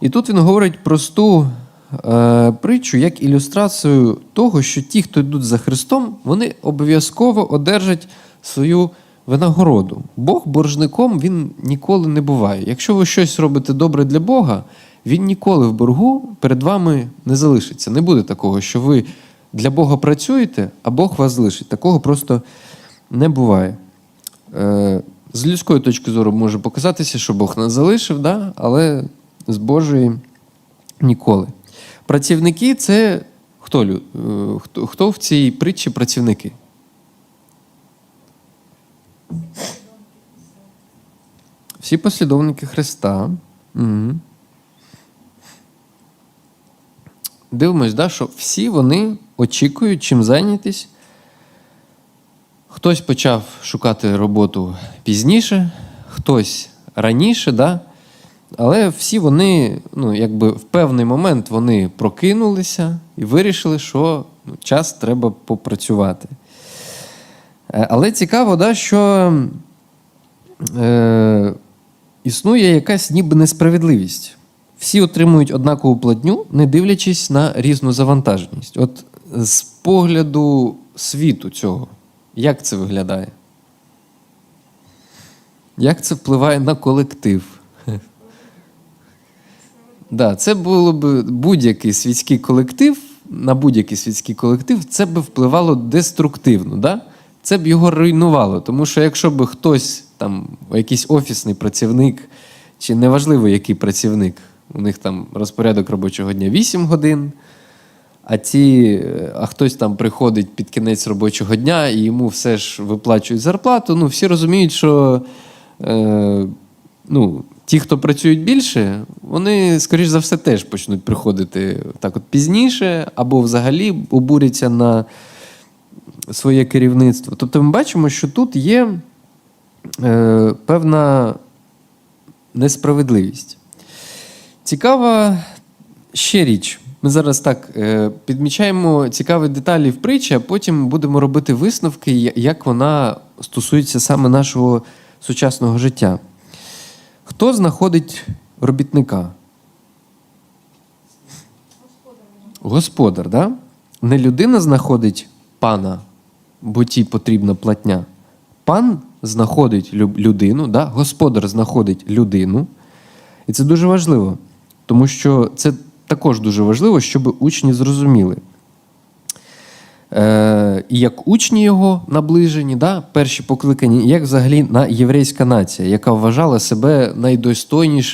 І тут він говорить просту е, притчу як ілюстрацію того, що ті, хто йдуть за Христом, вони обов'язково одержать свою винагороду. Бог боржником він ніколи не буває. Якщо ви щось робите добре для Бога, він ніколи в боргу перед вами не залишиться. Не буде такого, що ви для Бога працюєте, а Бог вас залишить. Такого просто не буває. Е, з людської точки зору може показатися, що Бог нас залишив, да? але з Божої ніколи. Працівники це хто, е, хто, хто в цій притчі працівники? Всі послідовники Христа. Угу. Дивимось, да, що всі вони очікують, чим зайнятись. Хтось почав шукати роботу пізніше, хтось раніше, да? Але всі вони, ну, якби в певний момент вони прокинулися і вирішили, що ну, час треба попрацювати. Е, Але цікаво, да, що е, існує якась ніби несправедливість. Всі отримують однакову платню, не дивлячись на різну завантаженість. От з погляду світу цього, як це виглядає? Як це впливає на колектив? Да, це було б будь-який світський колектив, на будь-який світський колектив це б впливало деструктивно. Да? Це б його руйнувало. Тому що якщо б хтось, там, якийсь офісний працівник, чи неважливо, який працівник, у них там розпорядок робочого дня 8 годин, а, ті, а хтось там приходить під кінець робочого дня і йому все ж виплачують зарплату, ну всі розуміють, що е, ну, ті, хто працюють більше, вони, скоріш за все, теж почнуть приходити так от пізніше, або взагалі обуряться на своє керівництво. Тобто ми бачимо, що тут є е, певна несправедливість. Цікава ще річ. Ми зараз так е, підмічаємо цікаві деталі в притчі, а потім будемо робити висновки, як вона стосується саме нашого сучасного життя. Хто знаходить робітника? Господар, да? Не людина знаходить пана, бо тій потрібна платня. Пан знаходить людину, да? господар знаходить людину. І це дуже важливо, тому що це також дуже важливо, щоб учні зрозуміли. Е, як учні його наближені, да, перші покликані, як взагалі на єврейська нація, яка вважала себе найдостойнішим